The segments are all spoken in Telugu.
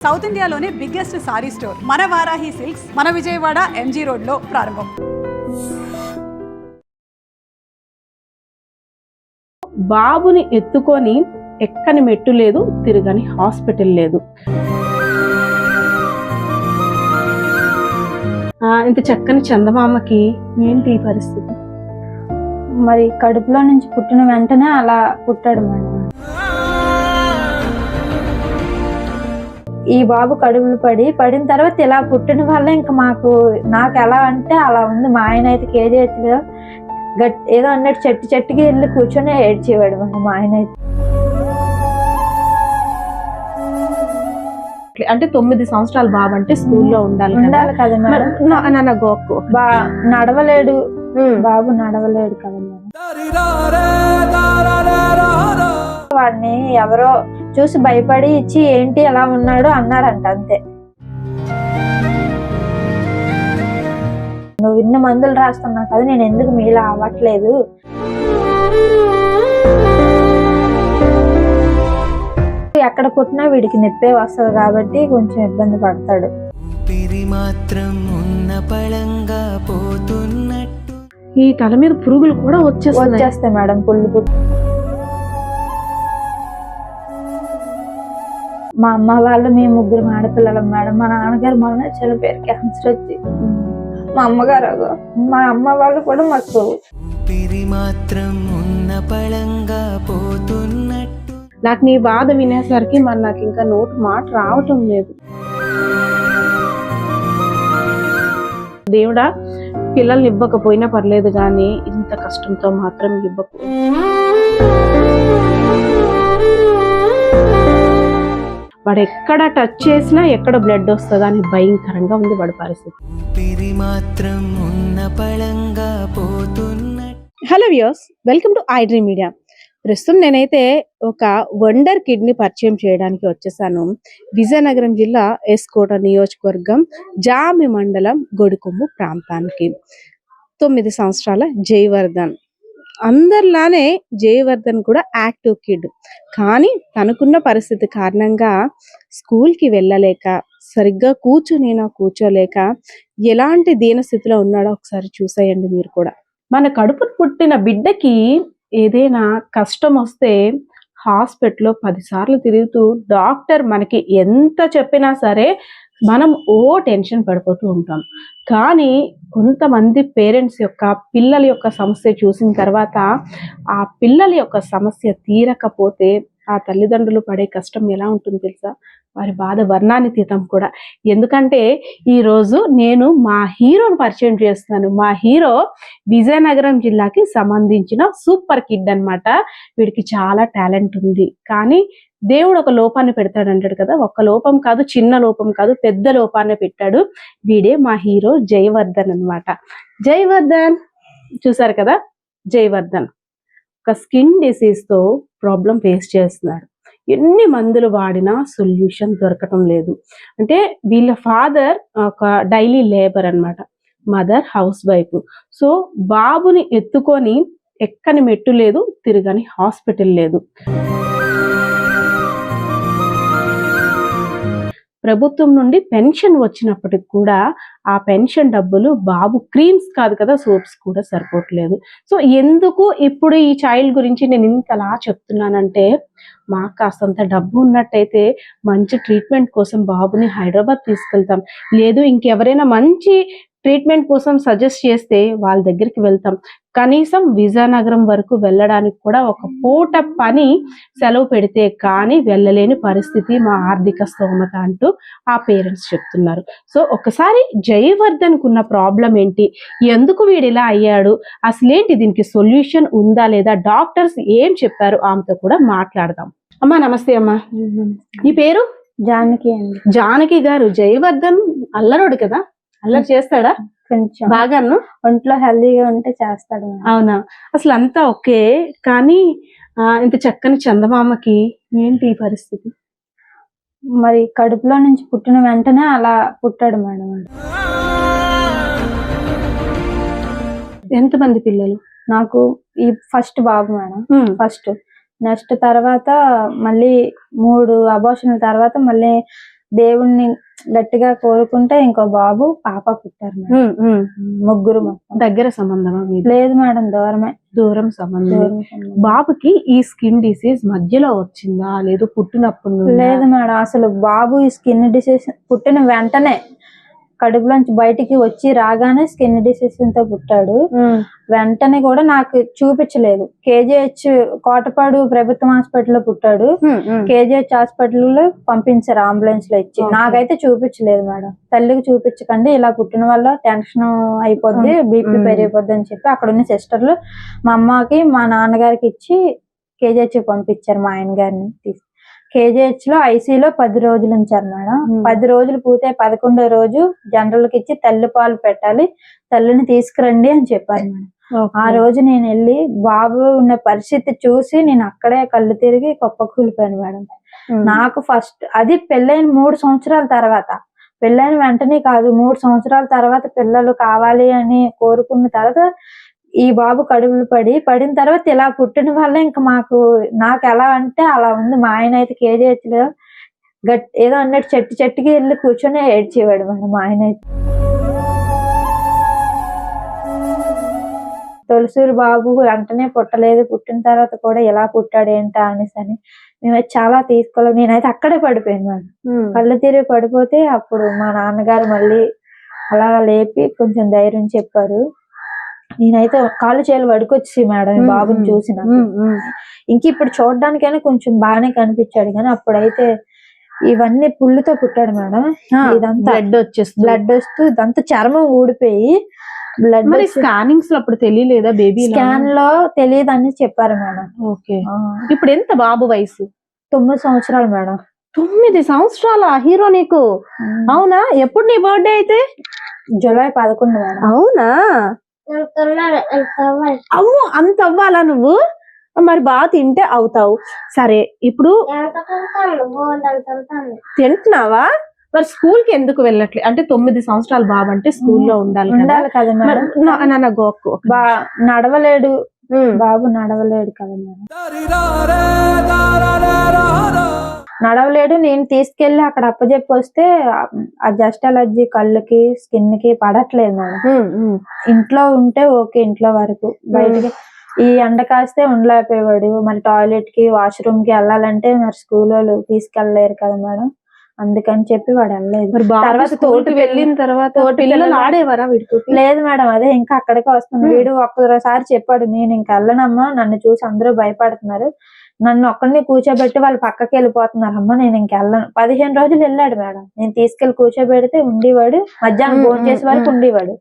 సౌత్ ఇండియాలోనే బిగ్గెస్ట్ సారీ స్టోర్ మన వారాహి సిల్క్స్ మన విజయవాడ ఎంజీ రోడ్లో ప్రారంభం. బాబుని ఎత్తుకొని ఎక్కని మెట్టు లేదు తిరగని హాస్పిటల్ లేదు. ఆ, ఇంత చక్కని చందమామకి ఏంటి ఈ పరిస్థితి? మరి కడుపులో నుంచి పుట్టిన వెంటనే అలా పుట్టాడు మేడం. ఈ బాబు కడుపులు పడి పడిన తర్వాత ఇలా పుట్టిన వల్ల ఇంకా మాకు నాకు ఎలా అంటే అలా ఉంది. మా ఆయన అయితే కేజీ ఎత్తుగా గట్ ఏదో అన్నట్టు చెట్టు చెట్టుకి వెళ్ళి కూర్చొని ఏడ్చేవాడు మా ఆయన అయితే. అంటే తొమ్మిది సంవత్సరాల బాబు అంటే స్కూల్లో ఉండాలి ఉండాలి కదా మేడం. గోకు బా నడవలేడు. బాబు నడవలేడు కదా వాడిని ఎవరో చూసి భయపడి ఇచ్చి ఏంటి ఎలా ఉన్నాడు అన్నారంట అంతే. నువ్వు ఇన్ని మందులు రాస్తున్నావు కదా నేను ఎందుకు మీలా అవ్వట్లేదు? ఎక్కడ పుట్టినా వీడికి నొప్పే వస్తుంది కాబట్టి కొంచెం ఇబ్బంది పడతాడు. ఊపిరి మాత్రం ఉన్న పళంగా పోతున్నట్టు. ఈ తల మీద పురుగులు కూడా వచ్చేస్తున్నాయి. వచ్చేస్తాయి మేడం పుల్లు పుట్టు మా అమ్మ వాళ్ళు మేము ముగ్గురు ఆడపిల్లలం మేడం. మా నాన్నగారు మొన్న చనిపోయారు క్యాన్సర్ వచ్చి. మా అమ్మగారు. మా అమ్మ వాళ్ళు కూడా మాకు మాత్రం ఉన్న పళంగా పోతున్నట్టు. నాకు నీ బాధ వినేసరికి మరి నాకు ఇంకా నోటు మాట రావటం లేదు. దేవుడా పిల్లల్ని ఇవ్వకపోయినా పర్లేదు కానీ ఇంత కష్టంతో మాత్రం ఇవ్వకు. వాడు ఎక్కడ టచ్ చేసినా ఎక్కడ బ్లడ్ వస్తుందా అని భయంకరంగా ఉంది వాడి పరిస్థితి. Hello views welcome to I dream media ప్రస్తుతం నేనైతే ఒక వండర్ కిడ్నీ పరిచయం చేయడానికి వచ్చేసాను. విజయనగరం జిల్లా ఎస్కోట నియోజకవర్గం జామి మండలం గొడికొమ్ము ప్రాంతానికి. తొమ్మిది సంవత్సరాల జయవర్ధన్. అందరిలానే జయవర్ధన్ కూడా యాక్టివ్ కిడ్. కానీ తనకున్న పరిస్థితి కారణంగా స్కూల్కి వెళ్ళలేక సరిగ్గా కూర్చునేనా కూర్చోలేక ఎలాంటి దీనస్థితిలో ఉన్నాడో ఒకసారి చూసేయండి మీరు కూడా. మన కడుపు పుట్టిన బిడ్డకి ఏదైనా కష్టం వస్తే హాస్పిటల్లో పదిసార్లు తిరుగుతూ డాక్టర్ మనకి ఎంత చెప్పినా సరే మనం ఓ టెన్షన్ పడిపోతూ ఉంటాం. కానీ కొంతమంది పేరెంట్స్ యొక్క పిల్లల యొక్క సమస్య చూసిన తర్వాత ఆ పిల్లల యొక్క సమస్య తీరకపోతే ఆ తల్లిదండ్రులు పడే కష్టం ఎలా ఉంటుంది తెలుసా? వారి బాధ వర్ణానితీతం కూడా. ఎందుకంటే ఈరోజు నేను మా హీరోని పరిచయం చేస్తున్నాను. మా హీరో విజయనగరం జిల్లాకి సంబంధించిన సూపర్ కిడ్ అన్నమాట. వీడికి చాలా టాలెంట్ ఉంది. కానీ దేవుడు ఒక లోపాన్ని పెడతాడు అంటాడు కదా. ఒక్క లోపం కాదు చిన్న లోపం కాదు పెద్ద లోపాన్ని పెట్టాడు. వీడే మా హీరో జయవర్ధన్ అన్నమాట. జయవర్ధన్ చూసారు కదా? జయవర్ధన్ ఒక స్కిన్ డిసీజ్తో ప్రాబ్లం ఫేస్ చేస్తున్నాడు. ఎన్ని మందులు వాడినా సొల్యూషన్ దొరకటం లేదు. అంటే వీళ్ళ ఫాదర్ ఒక డైలీ లేబర్ అన్నమాట. Mother house wife. సో బాబుని ఎత్తుకొని ఎక్కని మెట్టు లేదు తిరగని హాస్పిటల్ లేదు. ప్రభుత్వం నుండి పెన్షన్ వచ్చినప్పటికి కూడా ఆ పెన్షన్ డబ్బులు బాబు క్రీమ్స్ కాదు కదా సోప్స్ కూడా సరిపోవట్లేదు. సో ఎందుకు ఇప్పుడు ఈ చైల్డ్ గురించి నేను ఇంతలా చెప్తున్నానంటే మాకు కాస్తంత డబ్బు ఉన్నట్టయితే మంచి ట్రీట్మెంట్ కోసం బాబుని హైదరాబాద్ తీసుకెళ్తాం. లేదు ఇంకెవరైనా మంచి ట్రీట్మెంట్ కోసం సజెస్ట్ చేస్తే వాళ్ళ దగ్గరికి వెళ్తాం. కనీసం విజయనగరం వరకు వెళ్ళడానికి కూడా ఒక పూట పని సెలవు పెడితే కానీ వెళ్ళలేని పరిస్థితి మా ఆర్థిక స్తోమత అంటూ ఆ పేరెంట్స్ చెప్తున్నారు. సో ఒకసారి జయవర్ధన్ ఉన్న ప్రాబ్లం ఏంటి? ఎందుకు వీడు ఇలా అయ్యాడు? అసలేంటి దీనికి సొల్యూషన్ ఉందా లేదా? డాక్టర్స్ ఏం చెప్పారు? ఆమెతో కూడా మాట్లాడదాం. అమ్మా నమస్తే అమ్మా. నీ పేరు? జానకి అండి. జానకి గారు జయవర్ధన్ అల్లరోడు కదా? అల్లరి చేస్తాడా? కొంచెం. బాగాను? ఒంట్లో హెల్దీగా ఉంటే చేస్తాడు. అవునా? అసలు అంతా ఓకే కానీ ఇంత చక్కని చందమామకి ఏంటి ఈ పరిస్థితి? మరి కడుపులో నుంచి పుట్టిన వెంటనే అలా పుట్టాడు మేడం. ఎంతమంది పిల్లలు? నాకు ఈ ఫస్ట్ బాబు మేడం. ఫస్ట్. నెక్స్ట్ తర్వాత మళ్ళీ మూడు అబోషన్ల తర్వాత మళ్ళీ దేవుణ్ణి గట్టిగా కోరుకుంటే ఇంకో బాబు పాప పుట్టారు. ముగ్గురు దగ్గర సంబంధమా మీది లేదు మేడం దూరమే దూరం సంబంధం సంబంధం. బాబుకి ఈ స్కిన్ డిసీజ్ మధ్యలో వచ్చిందా లేదు పుట్టినప్పుడు? లేదు మేడం అసలు బాబు ఈ స్కిన్ డిసీజ్ పుట్టిన వెంటనే కడుపులోంచి బయటికి వచ్చి రాగానే స్కిన్ డిసీజ్తో పుట్టాడు వెంటనే కూడా నాకు చూపించలేదు. కేజీహెచ్ కోటపాడు ప్రభుత్వం హాస్పిటల్లో పుట్టాడు. ఉమ్, ఉమ్. కేజీహెచ్ హాస్పిటల్లో పంపించారు అంబులెన్స్లో ఇచ్చి. నాకైతే చూపించలేదు మేడం. తల్లికి చూపించకండి ఇలా పుట్టిన వల్ల టెన్షన్ అయిపోద్ది బీపీ. పెరిగిపోద్ది అని చెప్పి అక్కడ ఉన్న సిస్టర్లు మా అమ్మకి మా నాన్నగారికి ఇచ్చి కేజీహెచ్ పంపించారు మా ఆయన గారిని తీసి కేజీహెచ్లో ఐసీలో పది రోజులు ఉంచారు మేడం. పది రోజులు పూర్తయి పదకొండో రోజు జనరల్కి ఇచ్చి తల్లి పాలు పెట్టాలి తల్లిని తీసుకురండి అని చెప్పారు మేడం. ఆ రోజు నేను వెళ్ళి బాబు ఉన్న పరిస్థితి చూసి నేను అక్కడే కళ్ళు తిరిగి కుప్పకూలిపోయాను మేడం ఉమ్. నాకు ఫస్ట్ అది పెళ్ళైన మూడు సంవత్సరాల తర్వాత పెళ్ళైన వెంటనే కాదు మూడు సంవత్సరాల తర్వాత పిల్లలు కావాలి అని కోరుకున్న తర్వాత ఈ బాబు కడుపులు పడి పడిన తర్వాత ఇలా పుట్టిన వల్ల ఇంకా మాకు నాకు ఎలా అంటే అలా ఉంది. మా ఆయన అయితే కేజీహెచ్లో గట్ ఏదో అన్నట్టు చెట్టు చెట్టుకి వెళ్ళి కూర్చొని ఏడ్చేవాడు మేడం మా ఆయన అయితే. తులసూరు బాబు వెంటనే పుట్టలేదు. పుట్టిన తర్వాత కూడా ఎలా పుట్టాడు ఏంటా అనేసి అని మేమైతే చాలా తీసుకోలేదు నేనైతే అక్కడే పడిపోయాను మేడం. కళ్ళు తిరిగి పడిపోతే అప్పుడు మా నాన్నగారు మళ్ళీ అలా లేపి కొంచెం ధైర్యం చెప్పారు. నేనైతే కాళ్ళు చేలు వడుకొచ్చి మేడం బాబుని. చూసిన. ఇంక ఇప్పుడు చూడడానికైనా కొంచెం బాగానే కనిపించాడు కానీ అప్పుడైతే ఇవన్నీ పుల్లుతో పుట్టాడు మేడం. ఇదంతా బ్లడ్ వచ్చేస్తుంది బ్లడ్ వస్తూ ఇదంతా చర్మం ఊడిపోయి బ్లడ్ మరి స్కానింగ్స్లో అప్పుడు తెలియలేదా బేబీ స్కాన్లో తెలియదు అని చెప్పారు మేడం. ఓకే. ఇప్పుడు ఎంత బాబు వయసు? తొమ్మిది సంవత్సరాలు మేడం. తొమ్మిది సంవత్సరాల? హీరో నీకు? అవునా? ఎప్పుడు నీ బర్త్డే అయితే? జూలై పదకొండు మేడం. అవునా? అమ్మో అంత అవ్వాలా నువ్వు? మరి బాగా తింటే అవుతావు. సరే ఇప్పుడు తింటున్నావా? మరి స్కూల్కి ఎందుకు వెళ్ళట్లే? అంటే తొమ్మిది సంవత్సరాల బాబు అంటే స్కూల్లో ఉండాలి కదా. ఉండాలి కదా నడవలేడు. బాబు నడవలేడు కదా మేడం. నడవలేడు నేను తీసుకెళ్ళి అక్కడ అప్పచెప్పి వస్తే ఆ జస్ట్ అలర్జీ కళ్ళకి స్కిన్కి పడట్లేదు మేడం. ఇంట్లో ఉంటే ఓకే ఇంట్లో వరకు. బయటికి ఈ ఎండ కాస్తే ఉండలేకపోయేవాడు. మరి టాయిలెట్కి వాష్రూమ్కి వెళ్ళాలంటే మరి స్కూల్ వాళ్ళు తీసుకెళ్ళలేరు కదా మేడం. అందుకని చెప్పి వాడు వెళ్ళలేదు. తర్వాత తోటి వెళ్ళిన తర్వాత పిల్లలు ఆడేవారా వీడితో లేదు మేడం అదే ఇంకా అక్కడికే వస్తుంది. వీడు ఒక్కసారి చెప్పాడు నేను ఇంకా వెళ్ళనమ్మా నన్ను చూసి అందరూ భయపడుతున్నారు. నన్ను ఒక్కడిని కూర్చోబెట్టి వాళ్ళు పక్కకి వెళ్ళిపోతున్నారు అమ్మా నేను ఇంక వెళ్ళను. పదిహేను రోజులు వెళ్ళాడు మేడం. నేను తీసుకెళ్ళి కూర్చోబెడితే ఉండేవాడు. మధ్యాహ్నం భోజనం చేసే వరకు. ఉండేవాడు.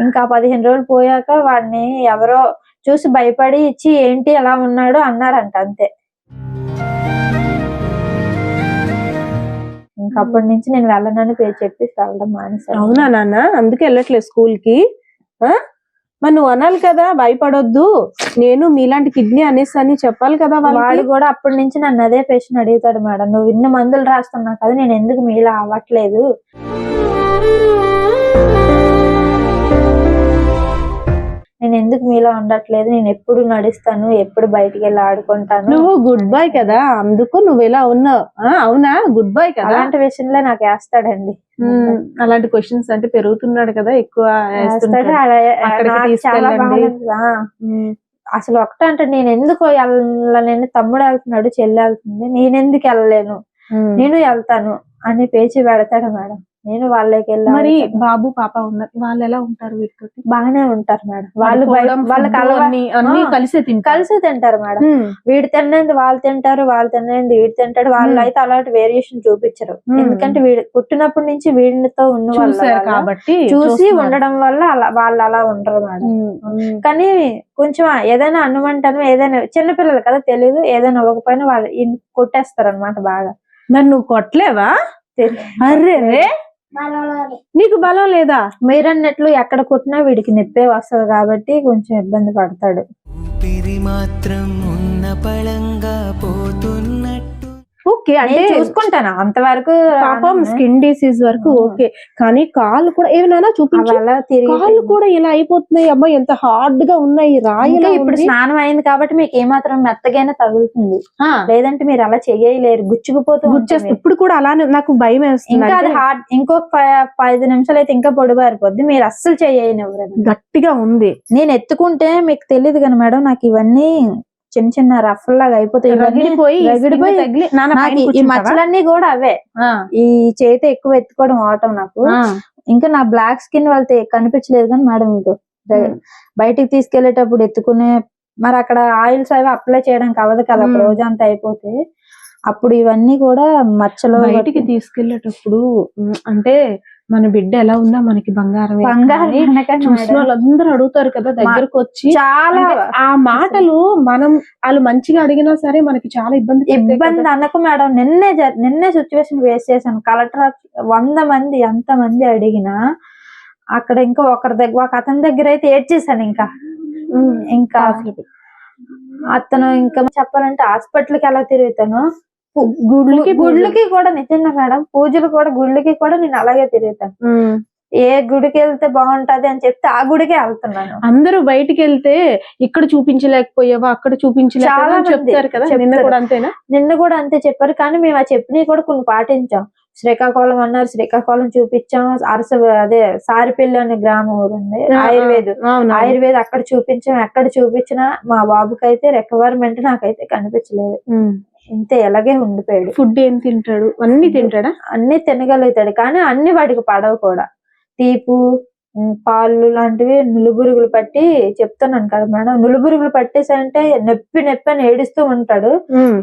ఇంకా పదిహేను రోజులు పోయాక వాడిని ఎవరో చూసి భయపడి ఇచ్చి ఏంటి ఎలా ఉన్నాడు? అన్నారంట అంతే. ఇంకా అప్పటి నుంచి నేను వెళ్ళనని పేరు చెప్పి వెళ్ళడం మానేశాను. అవునా నాన్న? అందుకే వెళ్ళట్లేదు స్కూల్కి? మరి నువ్వు అనాలి కదా భయపడొద్దు. నేను మీలాంటి కిడ్నీ అనేసి అని చెప్పాలి కదా వాడు కూడా అప్పటి నుంచి నన్ను అదే ప్రశ్న అడుగుతాడు మేడం. నువ్వు ఇన్ని మందులు రాస్తున్నావు కదా నేను ఎందుకు మీలా అవ్వట్లేదు? ఎందుకు మీలా ఉండట్లేదు? నేను ఎప్పుడు నడుస్తాను? ఎప్పుడు బయటికి వెళ్ళి ఆడుకుంటాను? నువ్వు గుడ్ బాయ్ కదా. అందుకు నువ్వు ఇలా ఉన్నావు. ఆ, అవునా? గుడ్ బాయ్ కదా? అలాంటి విషయంలో నాకు వేస్తాడండి. అలాంటి క్వశ్చన్స్ అంటే పెరుగుతున్నాడు కదా ఎక్కువ అసలు ఒకటే అంటే నేను ఎందుకు వెళ్ళలేను తమ్ముడు వెళ్తున్నాడు చెల్లి వెళ్తుంది. నేను ఎందుకు వెళ్ళలేను. నేను వెళ్తాను అని పేచి పెడతాడు మేడం. నేను వాళ్ళకి వెళ్ళి మరి. బాబు పాప ఉన్నారు వాళ్ళు ఎలా ఉంటారు వీటితో బాగానే ఉంటారు మేడం. వాళ్ళు వాళ్ళకి అన్ని కలిసే తింటారు. కలిసి తింటారు మేడం. వీడు తిన్నది వాళ్ళు తింటారు వాళ్ళు తిన్నది వీడు తింటాడు. వాళ్ళు. అయితే అలాంటి వేరియేషన్ చూపించరు. ఎందుకంటే వీడు పుట్టినప్పటి నుంచి వీడితో ఉన్న వాళ్ళ కాబట్టి చూసి. ఉండడం వల్ల అలా వాళ్ళు అలా ఉండరు మేడం. కానీ కొంచెం ఏదైనా అనుమంటాను ఏదైనా చిన్నపిల్లలు కదా తెలియదు ఏదైనా ఇవ్వకపోయినా వాళ్ళు కొట్టేస్తారు అనమాట బాగా. మరి నువ్వు కొట్టలేవా? అర్రే రే. నీకు బలం లేదా? మీరన్నట్లు ఎక్కడ కొట్టినా వీడికి నొప్పే వస్తుంది కాబట్టి కొంచెం ఇబ్బంది పడతాడు. మాత్రం ఉన్న పళంగా పోతున్నట్టు ఓకే అంటే చూసుకుంటాను అంతవరకు పాపం. స్కిన్ డిసీజ్ వరకు. ఓకే కానీ కాళ్ళు కూడా ఏమైనా చూపించు. కాళ్ళు కూడా ఇలా అయిపోతున్నాయి అమ్మా ఎంత హార్డ్గా ఉన్నాయి రాయి ఇంకా ఇప్పుడు స్నానం అయింది కాబట్టి మీకు ఏమాత్రం మెత్తగైనా తగులుతుంది. లేదంటే మీరు అలా చెయ్యలేరు గుచ్చుకుపోతూ గుచ్చేస్తుంది. ఇప్పుడు కూడా అలానే నాకు భయం వేస్తుంది. ఇంకా అది హార్డ్ ఇంకొక పది నిమిషాలు అయితే ఇంకా పొడిబారిపోద్ది మీరు అస్సలు చెయ్యని ఎవరైనా గట్టిగా ఉంది. నేను ఎత్తుకుంటే మీకు తెలియదు కానీ మేడం నాకు ఇవన్నీ చిన్న చిన్న రఫ్ లాగా అయిపోతాయి ఈ? మచ్చలన్నీ కూడా అవే ఈ చేతి ఎక్కువ ఎత్తుకోవడం అవటం నాకు. ఇంకా నా బ్లాక్ స్కిన్ వాళ్ళతో కనిపించలేదు కానీ మేడం Hmm. బయటికి తీసుకెళ్ళేటప్పుడు ఎత్తుకునే మరి అక్కడ ఆయిల్స్ అవి అప్లై చేయడానికి అవ్వదు కదా. రోజంతా అయిపోతే అప్పుడు ఇవన్నీ కూడా మచ్చలు బయటికి తీసుకెళ్ళేటప్పుడు అంటే మన బిడ్డ ఎలా ఉన్నా మనకి బంగారం బంగారం చూసిన. వాళ్ళందరూ అడుగుతారు కదా దగ్గరకు వచ్చి చాలా ఆ మాటలు మనం వాళ్ళు మంచిగా అడిగినా సరే మనకి చాలా ఇబ్బంది ఇబ్బంది. అనకు మేడం. నిన్నే నిన్నే సిచ్యువేషన్ ఫేస్ చేశాను. కలెక్టర్ వంద మంది ఎంత మంది అడిగినా అక్కడ ఇంకా ఒకరి దగ్గర ఒక అతని దగ్గర అయితే ఏడ్చేసాను ఇంకా. ఇంకా అతను ఇంకా చెప్పాలంటే హాస్పిటల్కి ఎలా తిరుగుతాను? గుడ్లకి గుళ్ళకి కూడా నిజంగా మేడం పూజలు కూడా గుళ్ళకి కూడా నేను అలాగే తిరుగుతాను. ఏ గుడికి వెళ్తే బాగుంటది అని చెప్తే ఆ గుడికే వెళ్తున్నాను. అందరూ బయటికి వెళ్తే ఇక్కడ చూపించలేకపోయావా అక్కడ చూపించలేకపోయావా చెప్తారు కదా? నిన్న. కూడా అంతేనా? నిన్న కూడా అంతే చెప్పారు. కానీ మేము ఆ చెప్పినవి కూడా కొన్ని పాటించాం. శ్రీకాకుళం అన్నారు శ్రీకాకుళం చూపించాం. అరస అదే సారిపల్లి అనే గ్రామం ఊరు ఉంది ఆయుర్వేద. ఆయుర్వేద అక్కడ చూపించాం. ఎక్కడ చూపించినా మా బాబుకి అయితే రిక్వైర్మెంట్ నాకైతే కనిపించలేదు. ఇంతే ఎలాగే ఉండిపోయాడు. ఫుడ్ ఏం తింటాడు? అన్ని తింటాడా? అన్ని తినగలుగుతాడు కానీ అన్ని వాడికి పడవు కూడా. తీపు పాలు లాంటివి నులుబురుగులు పట్టి చెప్తున్నాను కదా మేడం. నులుబురుగులు పట్టేసంటే నొప్పి నొప్పి అని ఏడుస్తూ ఉంటాడు.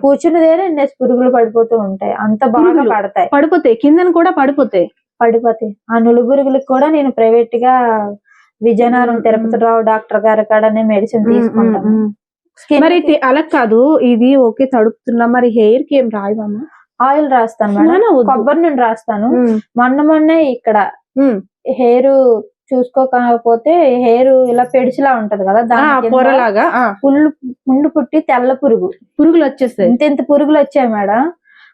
కూర్చుని దగ్గర ఎన్ని పురుగులు పడిపోతూ ఉంటాయి. అంత బాగా? పడతాయి. పడిపోతాయి. కిందన కూడా పడిపోతాయి. పడిపోతాయి. ఆ నులుబురుగులకు కూడా నేను ప్రైవేట్గా విజయనగరం తిరుపతి రావు డాక్టర్ గారి కాడనే మెడిసిన్ తీసుకుంటాను. మరి అలా కాదు ఇది ఓకే తడుపుతున్నా. మరి హెయిర్కి ఏం రాయవమ్మా ఆయిల్ రాస్తాను మేడం. కొబ్బరి నుండి రాస్తాను. మొన్న మొన్నే ఇక్కడ. హెయిర్ చూసుకోకపోతే హెయిర్ ఇలా పెడిచిలా ఉంటది కదా దాని పొరలాగా పుల్లు ముందు పుట్టి తెల్ల పురుగు. పురుగులు వచ్చేస్తాయి. ఇంత ఇంత పురుగులు వచ్చాయి మేడం.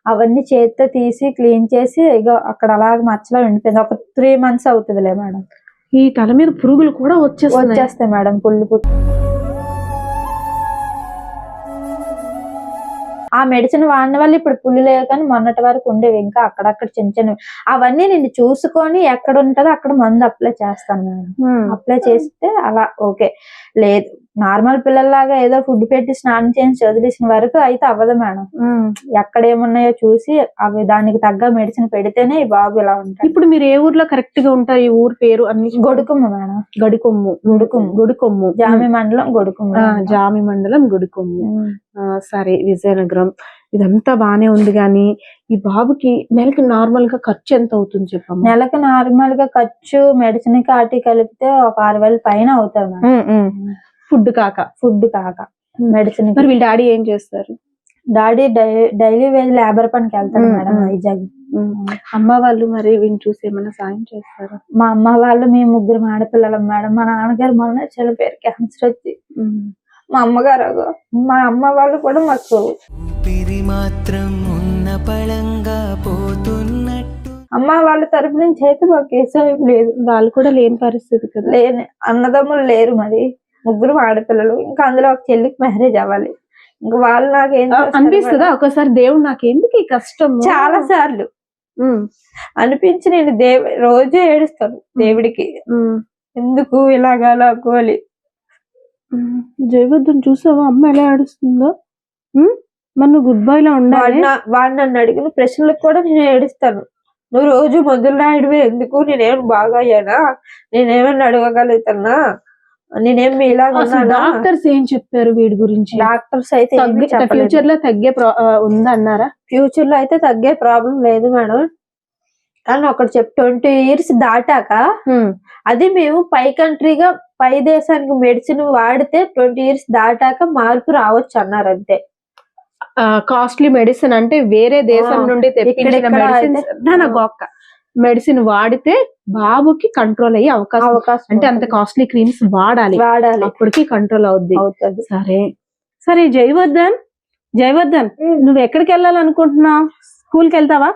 అవన్నీ చేత్తో తీసి క్లీన్ చేసి ఇగో అక్కడ అలాగ మచ్చలో ఉండిపోయింది. ఒక త్రీ మంత్స్ అవుతుందిలే మేడం. ఈ తల మీద పురుగులు కూడా వచ్చేస్తాయి వచ్చేస్తాయి మేడం పుల్లు పుట్టి. ఆ మెడిసిన్ వాడిన వల్ల ఇప్పుడు పుల్లు లేవు కానీ మొన్నటి వరకు ఉండేవి. ఇంకా అక్కడక్కడ చిన్న చిన్నవి. అవన్నీ నేను చూసుకొని ఎక్కడ ఉంటుందో అక్కడ మందు అప్లై చేస్తాను మేడం. అప్లై చేస్తే అలా ఓకే. లేదు. నార్మల్ పిల్లల్లాగా ఏదో ఫుడ్ పెట్టి స్నానం చేసి వదిలేసిన వరకు అయితే అవ్వదు మేడం. ఎక్కడ ఏమున్నాయో చూసి అవి దానికి తగ్గ మెడిసిన్ పెడితేనే ఈ బాబు ఇలా ఉంటాడు. ఇప్పుడు మీరు ఏ ఊర్లో కరెక్ట్గా ఉంటారు? ఈ ఊరు పేరు అన్ని గొడుకుమ్మ మేడం. గడికొమ్ము. గుడుకుమ్ము. గుడికొమ్ము. జామి మండలం గొడుకుమ్మ జామి మండలం గుడికొమ్ము. సరే విజయనగరం. ఇదంతా బానే ఉంది గాని ఈ బాబుకి నెలకి నార్మల్గా ఖర్చు ఎంత అవుతుంది చెప్పమ్మా? నెలకు నార్మల్గా ఖర్చు మెడిసిన్ కాటి కలిపితే ఒక ఆరు వేల పైన అవుతుంది మేడం ఫుడ్ కాక. ఫుడ్ కాక. మెడిసిన్ మరి వీళ్ళ డాడీ ఏం చేస్తారు? డాడీ డైలీ వేజ్ లేబర్ పనికి వెళ్తాడు ఉమ్, మేడం. వైజాగ్. అమ్మ వాళ్ళు మరి వీళ్ళు చూసి ఏమైనా సాయం చేస్తారా? మా అమ్మ వాళ్ళు మేము ముగ్గురు ఆడపిల్లలం మేడం. మా నాన్నగారు మొన్న చనిపోయారు క్యాన్సర్ వచ్చి. మా అమ్మగారు. మా అమ్మ వాళ్ళు కూడా మాకు ఊపిరి మాత్రం ఉన్న పళంగా పోతున్నట్టు. అమ్మ వాళ్ళ తరపు నుంచి అయితే మాకు ఏ సాయం లేదు. వాళ్ళు కూడా లేని పరిస్థితి కదా. లేని అన్నదమ్ములు లేరు మరి. ముగ్గురు ఆడపిల్లలు. ఇంకా అందులో ఒక చెల్లికి మ్యారేజ్ అవ్వాలి. ఇంకా వాళ్ళు నాకు అనిపిస్తుందా? ఒకసారి దేవుడు నాకు ఎందుకు ఈ కష్టం చాలా సార్లు. అనిపించి నేను దేవ రోజు ఏడుస్తాను దేవుడికి. ఎందుకు ఇలాగా లాక్కోవాలి జయవద్దం చూసావా? అమ్మ ఎలా ఏడుస్తుందో? నువ్వు గుడ్ బై లో ఉండాలి. వాడు నన్ను అడిగిన ప్రశ్నలకు కూడా నేను ఏడుస్తాను. నువ్వు రోజు మొదలు రాయడమే ఎందుకు? నేనేం బాగా అయ్యానా? నేనేమన్నా అడగగలుగుతానా? నేనేం ఉన్నానా? డాక్టర్స్ ఏం చెప్పారు వీడి గురించి? డాక్టర్స్ అయితే. ఫ్యూచర్లో తగ్గే ఉందన్నారా? ఫ్యూచర్లో అయితే తగ్గే ప్రాబ్లం లేదు మేడం. కానీ ఒకటి చెప్ ట్వంటీ ఇయర్స్ దాటాక అది మేము పై కంట్రీగా పై దేశానికి మెడిసిన్ వాడితే ట్వంటీ ఇయర్స్ దాటాక మార్పు రావచ్చు అన్నారు అంతే కాస్ట్లీ మెడిసిన్ అంటే వేరే దేశం నుండి తెప్పించిన మెడిసిన్ గొక్క. మెడిసిన్ వాడితే బాబుకి కంట్రోల్ అయ్యే అవకాశం అవకాశం అంటే అంత. కాస్ట్లీ క్రీమ్స్ వాడాలి. వాడాలి. అప్పటికి కంట్రోల్ అవుద్ది. సరే. సరే జయవర్ధన్. జయవర్ధన్ నువ్వు ఎక్కడికి వెళ్ళాలనుకుంటున్నావు? స్కూల్కి వెళ్తావా?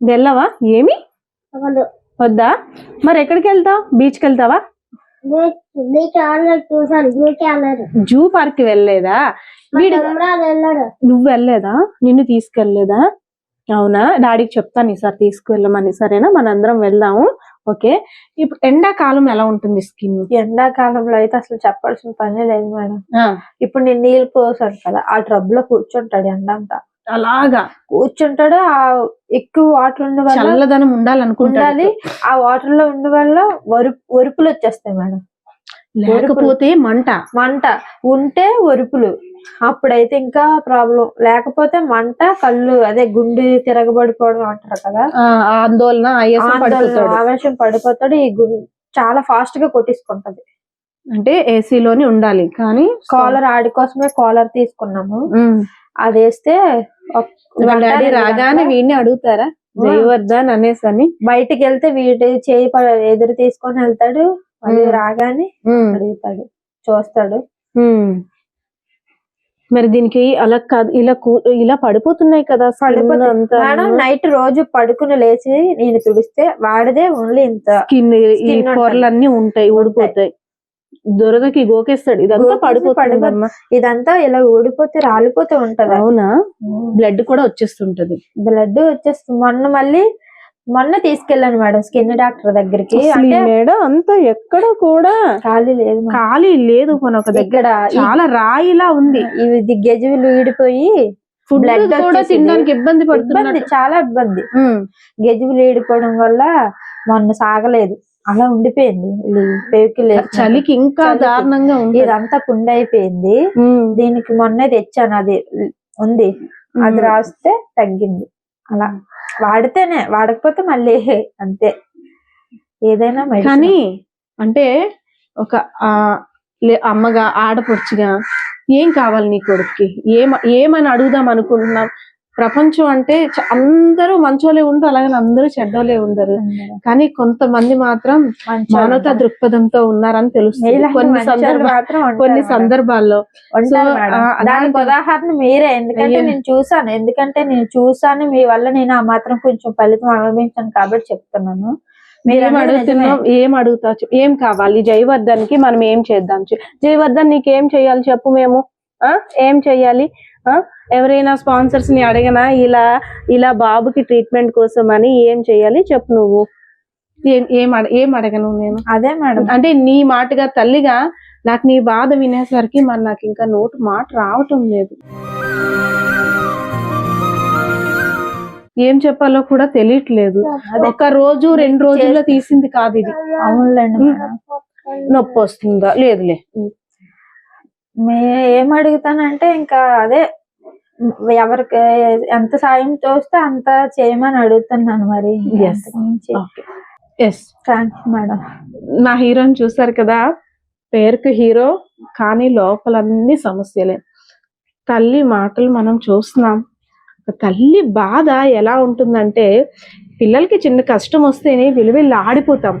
వెళ్ళవా? ఏమి? వద్దా? మరి ఎక్కడికి వెళ్తావు? బీచ్కి వెళ్తావా? జూ పార్క్ వెళ్ళలేదా? వీడు నువ్వు వెళ్ళలేదా? నిన్ను తీసుకెళ్ళలేదా? అవునా? డాడీకి చెప్తాను ఈసారి తీసుకువెళ్ళమని. సరేనా? మనందరం వెళ్దాము. ఓకే? ఇప్పుడు ఎండాకాలం ఎలా ఉంటుంది స్కిన్? ఎండాకాలంలో అయితే అసలు చెప్పాల్సిన పనే లేదు మేడం. ఇప్పుడు నేను నీళ్ళు పోసాను కదా ఆ ట్రబ్లో కూర్చుంటాడు ఎండంతా. అలాగా కూర్చుంటాడు. ఆ ఎక్కువ వాటర్ ఉండే వల్ల చల్లదనం ఉండాలనుకుంటాడు ఉండాలి. ఆ వాటర్లో ఉండే వల్ల వరుపులు వచ్చేస్తాయి మేడం. లేకపోతే మంట. మంట. ఉంటే వరుపులు. అప్పుడైతే ఇంకా ప్రాబ్లం. లేకపోతే మంట కళ్ళు అదే గుండె తిరగబడిపోవడం అంటారు కదా. ఆందోళన ఆవేశం పడిపోతాడు. ఈ గుండె చాలా ఫాస్ట్గా కొట్టించుకుంటది అంటే ఏసీలోని ఉండాలి. కానీ కాలర్ ఆడి కోసమే కాలర్ తీసుకున్నాము. అది వేస్తే వాళ్ళ డాడీ రాగానే వీడిని అడుగుతారా? జయవర్ధన్ అనేసి అని బయటికి వెళ్తే వీటి చేయి ఎదురు తీసుకొని వెళ్తాడు. మళ్ళీ ఉమ్. రాగానే. అడుగుతాడు. చూస్తాడు. మరి దీనికి అలా కాదు ఇలా కూ- ఇలా పడిపోతున్నాయి కదా మేడం నైట్ రోజు పడుకుని లేచి నేను తుడిస్తే వాడిదే ఓన్లీ ఇంత. పొరలన్నీ ఉంటాయి. ఊడిపోతాయి. దురదకి గోకేస్తాడు. ఇదంతా గోకేసి పడిపోతుందమ్మా ఇదంతా ఇలా ఊడిపోతే రాలిపోతూ ఉంటది? అవునా? బ్లడ్ కూడా వచ్చేస్తుంటది. బ్లడ్ వచ్చేస్తుంది మొన్న మళ్ళీ మొన్న తీసుకెళ్ళాను మేడం స్కిన్ డాక్టర్ దగ్గరికి. మెడ అంతా ఎక్కడ కూడా ఖాళీ లేదు. ఖాళీ లేదు మన ఒక దగ్గర. చాలా రాయిలా ఉంది. ఇవి గెజువులు ఈడిపోయి ఫుడ్ కూడా. తినడానికి ఇబ్బంది పడుతున్నాడు చాలా ఇబ్బంది. గెజువులు ఈడిపోవడం వల్ల మొన్న సాగలేదు. అలా ఉండిపోయింది. పేకిల్ చలికి ఇంకా. దారుణంగా ఉంది ఇదంతా పుండు అయిపోయింది దీనికి మొన్నే తెచ్చాను అది ఉంది. అది రాస్తే తగ్గింది. అలా. వాడితేనే వాడకపోతే మళ్ళీ అంతే. ఏదైనా. కానీ అంటే ఒక అమ్మగా ఆడపడుచుగా ఏం కావాలి నీ కొడుక్కి? ఏమ ఏమని అడుగుదాం అనుకుంటున్నాం ప్రపంచం అంటే అందరూ మంచోలే ఉండరు అలాగే అందరూ చెడ్డోలే ఉండరు. కానీ కొంతమంది మాత్రం మానవతా. దృక్పథంతో ఉన్నారని తెలుస్తుంది. కొన్ని కొన్ని. సందర్భాల్లో. దానికి ఉదాహరణ మీరే. ఎందుకంటే. నేను చూసాను ఎందుకంటే నేను చూసాను మీ వల్ల నేను ఆ మాత్రం కొంచెం ఫలితం అనుభవించాను కాబట్టి చెప్తున్నాను. మీరు ఏం. అడుగుతున్నావు? ఏం అడుగుతావు? చెప్పు. ఏం కావాలి? జయవర్ధన్కి మనం ఏం చేద్దాం? జయవర్ధన్ నీకేం చేయాలి చెప్పు మేము? ఏం చెయ్యాలి ఎవరైనా స్పాన్సర్స్ని అడిగినా ఇలా ఇలా బాబుకి ట్రీట్మెంట్ కోసం అని ఏం చేయాలి చెప్పు నువ్వు. ఏం ఏం ఏం అడగను నేను? అదే మేడం. అంటే నీ మాటగా తల్లిగా నాకు నీ బాధ వినేసరికి మరి నాకు ఇంకా నోటు మాట రావటం లేదు. ఏం చెప్పాలో కూడా తెలియట్లేదు. ఒక రోజు రెండు రోజుల్లో తీసింది కాదు ఇది. అవునులేండి నొప్పి వస్తుందా? లేదులే. మే ఏం అడుగుతానంటే ఇంకా అదే ఎవరికి ఎంత సాయం తోస్తే అంత చేయమని అడుగుతున్నాను మరి. Yes. ఎస్ థ్యాంక్స్ మేడం నా హీరోని చూసారు కదా పేరుకు హీరో కానీ లోపలన్నీ సమస్యలే. తల్లి మాటలు మనం చూస్తున్నాం. తల్లి బాధ ఎలా ఉంటుందంటే పిల్లలకి చిన్న కష్టం వస్తేనే విలువెల్లి ఆడిపోతాం.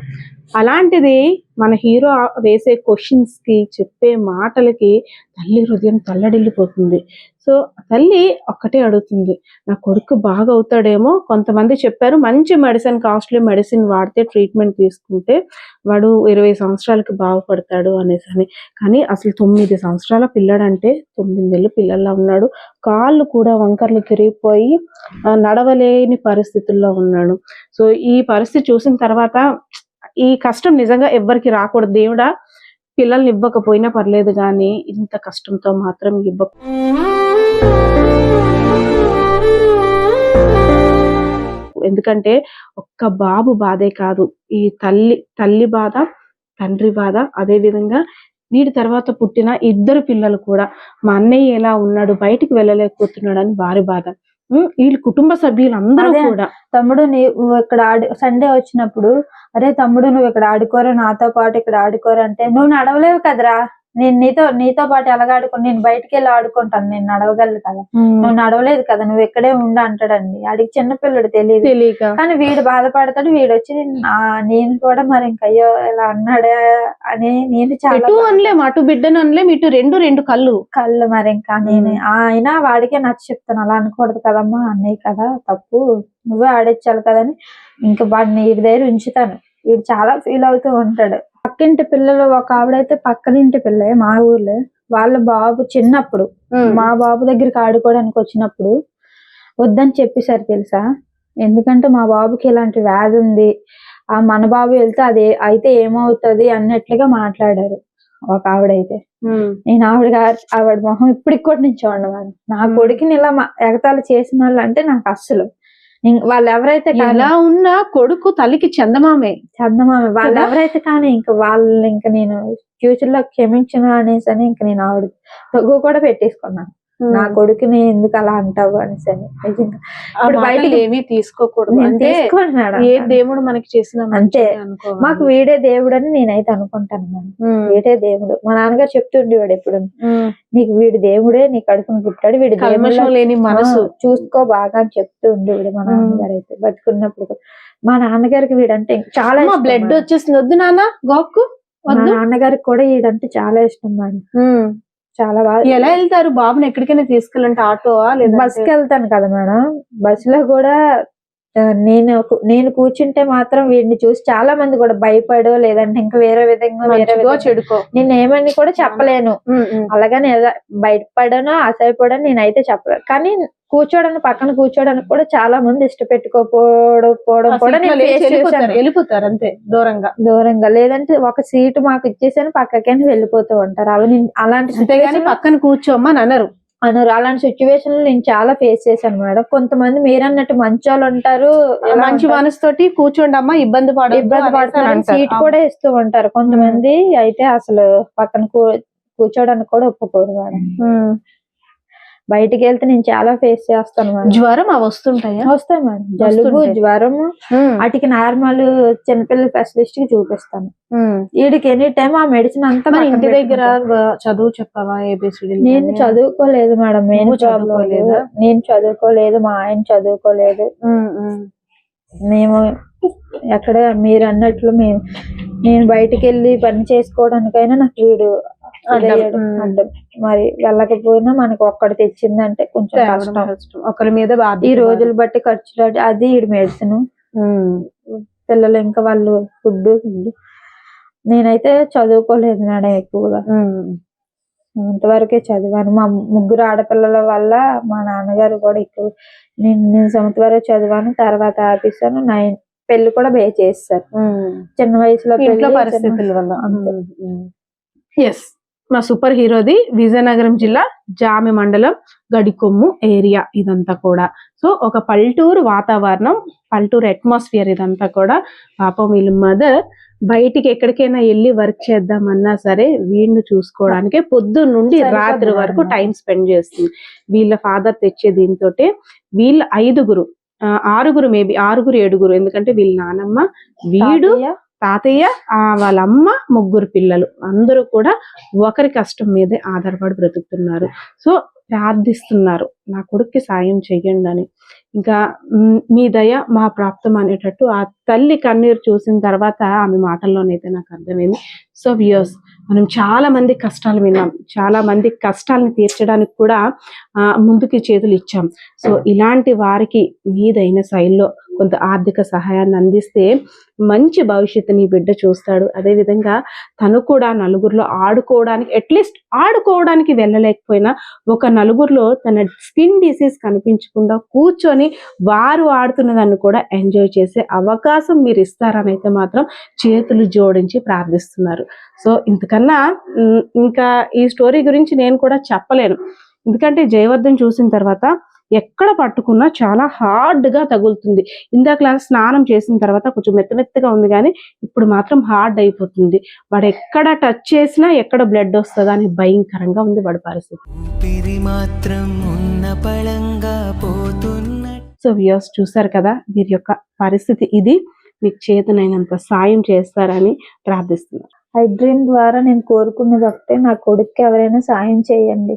అలాంటిది మన హీరో వేసే క్వశ్చన్స్కి చెప్పే మాటలకి తల్లి హృదయం తల్లడిల్లిపోతుంది. సో తల్లి ఒక్కటే అడుగుతుంది నా కొడుకు బాగా అవుతాడేమో కొంతమంది చెప్పారు మంచి మెడిసిన్ కాస్ట్లీ మెడిసిన్ వాడితే ట్రీట్మెంట్ తీసుకుంటే వాడు ఇరవై సంవత్సరాలకి బాగుపడతాడు అనేసి అని. కానీ అసలు తొమ్మిది సంవత్సరాల పిల్లడంటే తొమ్మిది నెలలు పిల్లల్లా ఉన్నాడు. కాళ్ళు కూడా వంకర్లు తిరిగిపోయి నడవలేని పరిస్థితుల్లో ఉన్నాడు. సో ఈ పరిస్థితి చూసిన తర్వాత ఈ కష్టం నిజంగా ఎవ్వరికి రాకూడదు. దేవుడా పిల్లల్ని ఇవ్వకపోయినా పర్లేదు కానీ ఇంత కష్టంతో మాత్రం ఇవ్వ ఎందుకంటే ఒక్క బాబు బాధే కాదు. ఈ తల్లి తల్లి బాధ తండ్రి బాధ అదే విధంగా వీటి తర్వాత పుట్టిన ఇద్దరు పిల్లలు కూడా మా అన్నయ్య ఎలా ఉన్నాడు బయటికి వెళ్ళలేకపోతున్నాడు అని వారి బాధ. వీళ్ళ కుటుంబ సభ్యులందరూ. కూడా తమ్ముడు నువ్వు ఇక్కడ ఆడి సండే వచ్చినప్పుడు అరే తమ్ముడు నువ్వు ఇక్కడ ఆడుకోరా నాతో పాటు ఇక్కడ ఆడుకోరా అంటే నువ్వు నడవలేవు కదరా నేను నీతో నీతో పాటు ఎలాగ ఆడుకుని నేను బయటికి వెళ్ళి ఆడుకుంటాను నేను నడవగలను కదా. నువ్వు నడవలేదు కదా నువ్వు ఇక్కడే ఉండు అంటాడండి. ఆడికి చిన్నపిల్లడు తెలియదు తెలియక కానీ వీడు బాధపడతాడు వీడు వచ్చి "నా- నేను కూడా మరి ఇంక అయ్యో ఇలా అన్నాడే అని నేను చాలా అటు బిడ్డను అనలేం ఇటు రెండు రెండు కళ్ళు. కళ్ళు మరి ఇంకా నేను. ఆయన వాడికే నచ్చ చెప్తాను అలా అనకూడదు కదమ్మా అన్నయ్య కదా తప్పు. నువ్వే ఆడించాలి కదని ఇంకా వాడిని వీడి దగ్గర ఉంచుతాను. వీడు చాలా ఫీల్ అవుతూ ఉంటాడు. పక్కింటి పిల్లలు ఒక ఆవిడైతే పక్కనింటి పిల్లే మా ఊర్లో. వాళ్ళ బాబు చిన్నప్పుడు మా బాబు దగ్గరికి ఆడుకోవడానికి వచ్చినప్పుడు వద్దని చెప్పేశారు తెలుసా? ఎందుకంటే మా బాబుకి ఇలాంటి వ్యాధి ఉంది. ఆ మన బాబు వెళ్తే అది అయితే ఏమవుతుంది అన్నట్లుగా మాట్లాడారు ఒక ఆవిడైతే. నేను ఆవిడ ఆవిడ మొహం ఇప్పటికి కూడా నేను చూడవాను నా. కొడుకుని ఇలా ఎగతాళి చేసిన వాళ్ళు అంటే నాకు అస్సలు వాళ్ళు ఎవరైతే ఎలా ఉన్నా కొడుకు తల్లికి చందమామే. చందమామ. వాళ్ళు? ఎవరైతే కానీ ఇంకా వాళ్ళు ఇంకా నేను ఫ్యూచర్లో క్షమించిన అనేసి అని ఇంకా నేను ఆవిడ తగ్గు కూడా పెట్టేసుకున్నాను. నా కొడుకుని ఎందుకు అలా అంటావు అనేసి అని. ఇప్పుడు బయటికి- ఏమీ తీసుకోకూడదు. అంటే ఏ దేవుడు మనకి చేసిన అంతే. మాకు వీడే దేవుడు అని నేనైతే అనుకుంటాను మేడం. ఉమ్. వీడే దేవుడు. మా నాన్నగారు చెప్తుండేవాడు ఎప్పుడు. నీకు వీడి దేవుడే నీ కడుపును పుట్టాడు వీడి దేవుడిలా లేని మనసు. చూసుకో బాగా అని చెప్తూ ఉండేవాడు మా నాన్నగారు అయితే బతుకున్నప్పుడు కూడా. మా నాన్నగారికి వీడంటే చాలా బ్లడ్. వచ్చేసింది. వద్దు నాన్న గోక్కు మా నాన్నగారికి కూడా వీడంటే చాలా ఇష్టం మేడం. ఉమ్. చాలా బాగా ఎలా వెళ్తారు? బాబుని ఎక్కడికైనా తీసుకెళ్ళంటే ఆటోవా? లేదా బస్కి వెళ్తాను కదా మేడం. బస్లో కూడా నేను నేను కూర్చుంటే మాత్రం వీడిని చూసి చాలా మంది కూడా భయపడో లేదంటే ఇంకా వేరే విధంగా వేరే చెడుకో. నేను ఏమని కూడా చెప్పలేను. అలాగని ఎలా- బయటపడను అసహ్యపడను నేనైతే చెప్పలేను. కానీ కూర్చోడానికి పక్కన కూర్చోడానికి కూడా చాలా మంది ఇష్టపెట్టుకోపోవడం పోవడం కూడా నేను వెళ్ళిపోతారు అంతే దూరంగా. దూరంగా. లేదంటే ఒక సీటు మాకు ఇచ్చేసాను పక్కకైనా వెళ్ళిపోతూ ఉంటారు. అవి నేను అలాంటి పక్కన కూర్చోమ్మా అని అనరు. అనరు అలాంటి సిచ్యువేషన్ నేను చాలా ఫేస్ చేశాను మేడం కొంతమంది మీరన్నట్టు మంచోళ్ళు ఉంటారు ఎలా మంచి ఉంటారు? మనసుతోటి కూర్చోండి అమ్మా ఇబ్బంది పడొద్దు ఇబ్బంది అంటారు. సీట్ కూడా ఇస్తూ ఉంటారు కొంతమంది అయితే అసలు పక్కన కూర్చోడానికి కూడా ఒప్పుకోరు మేడం. బయటికి వెళ్తే నేను చాలా ఫేస్ చేస్తాను మేడం. జ్వరం అవి వస్తుంటాయా? వస్తాయి మేడం. జలుబు ఉమ్, వాటికి నార్మల్ చిన్నపిల్లల స్పెషలిస్ట్కి చూపిస్తాను. వీడికి ఎనీ టైం ఆ మెడిసిన్ అంతా ఇంటి దగ్గర చదువు చెప్పావా ఏబిసిడి నేను చదువుకోలేదు మేడం. ప్రాబ్లం చదువుకోలేదా? నేను చదువుకోలేదు మా ఆయన చదువుకోలేదు. మేము ఎక్కడ మీరు అన్నట్లు మేము నేను బయటికి వెళ్ళి పని చేసుకోవడానికైనా నాకు వీడు అడ్డం. మరి వెళ్ళకపోయినా మనకు ఒక్కటి తెచ్చిందంటే కొంచెం కష్టం. ఒకరి మీద ఈ రోజులు బట్టి ఖర్చులు అది- అది ఈడు మెడిసిన్. పిల్లలు ఇంకా వాళ్ళు ఫుడ్ ఫుడ్ నేనైతే చదువుకోలేదు మేడం ఎక్కువగా. అంతవరకే చదివాను. మా ముగ్గురు ఆడపిల్లల వల్ల మా నాన్నగారు కూడా ఎక్కువ నేను నేను సెవెంత్ వరకు చదివాను. తర్వాత ఆపేసాను నైన్ పెళ్ళి కూడా బే చేస్తారు. చిన్న వయసులో పెళ్ళి, పరిస్థితుల వల్ల. ఎస్ మా సూపర్ హీరోది విజయనగరం జిల్లా జామి మండలం గడికొమ్ము ఏరియా ఇదంతా కూడా. సో ఒక పల్లెటూరు వాతావరణం పల్లెటూరు అట్మాస్ఫియర్ ఇదంతా కూడా. పాపం వీళ్ళ మదర్ బయటికి ఎక్కడికైనా వెళ్ళి వర్క్ చేద్దామన్నా సరే వీడిని చూసుకోవడానికే పొద్దున్న నుండి రాత్రి వరకు. టైం స్పెండ్ చేస్తుంది. వీళ్ళ ఫాదర్ తెచ్చే దీంతో వీళ్ళ ఐదుగురు ఆరుగురు మేబీ ఆరుగురు ఏడుగురు ఎందుకంటే వీళ్ళ నానమ్మ వీడు తాతయ్య, వాళ్ళ అమ్మ ముగ్గురు పిల్లలు. అందరూ కూడా ఒకరి కష్టం మీదే ఆధారపడి బ్రతుకుతున్నారు. సో ప్రార్థిస్తున్నారు. నా కొడుక్కి సాయం చెయ్యండి అని. ఇంకా మీ దయ మా ప్రాప్తం అనేటట్టు ఆ తల్లి కన్నీరు చూసిన తర్వాత ఆమె మాటల్లోనైతే నాకు అర్థమైంది. సో వ్యూస్ మనం చాలా మంది కష్టాలు విన్నాం. చాలా మంది కష్టాలను తీర్చడానికి కూడా ముందుకి చేతులు ఇచ్చాం. సో ఇలాంటి వారికి మీదైన శైలిలో కొంత ఆర్థిక సహాయాన్ని అందిస్తే మంచి భవిష్యత్తు నీ బిడ్డ చూస్తాడు. అదే విధంగా తను కూడా నలుగురిలో ఆడుకోవడానికి అట్లీస్ట్ ఆడుకోవడానికి వెళ్ళలేకపోయినా ఒక నలుగురిలో తన స్కిన్ డిసీజ్ కనిపించకుండా కూర్చొని వారు ఆడుతున్న దాన్ని కూడా ఎంజాయ్ చేసే అవకాశం మీరు ఇస్తారని అయితే మాత్రం చేతులు జోడించి ప్రార్థిస్తున్నారు. సో ఇంతకన్నా ఇంకా ఈ స్టోరీ గురించి నేను కూడా చెప్పలేను. ఎందుకంటే జయవర్ధన్ చూసిన తర్వాత ఎక్కడ పట్టుకున్నా చాలా హార్డ్గా తగులుతుంది. ఇందాక స్నానం చేసిన తర్వాత కొంచెం మెత్త మెత్తగా ఉంది కానీ ఇప్పుడు మాత్రం హార్డ్ అయిపోతుంది. వాడు ఎక్కడ టచ్ చేసినా ఎక్కడ బ్లడ్ వస్తుందా అని భయంకరంగా ఉంది వాడి పరిస్థితి. మాత్రం ఉన్న పళంగా పోతున్నట్టు. సో వ్యూస్ చూసారు కదా వీరి యొక్క పరిస్థితి ఇది. మీకు చేతనైనంత సాయం చేస్తారని ప్రార్థిస్తున్నారు. ఐ డ్రీమ్ ద్వారా నేను కోరుకున్నది ఒకటే నా కొడుక్కి ఎవరైనా సాయం చేయండి.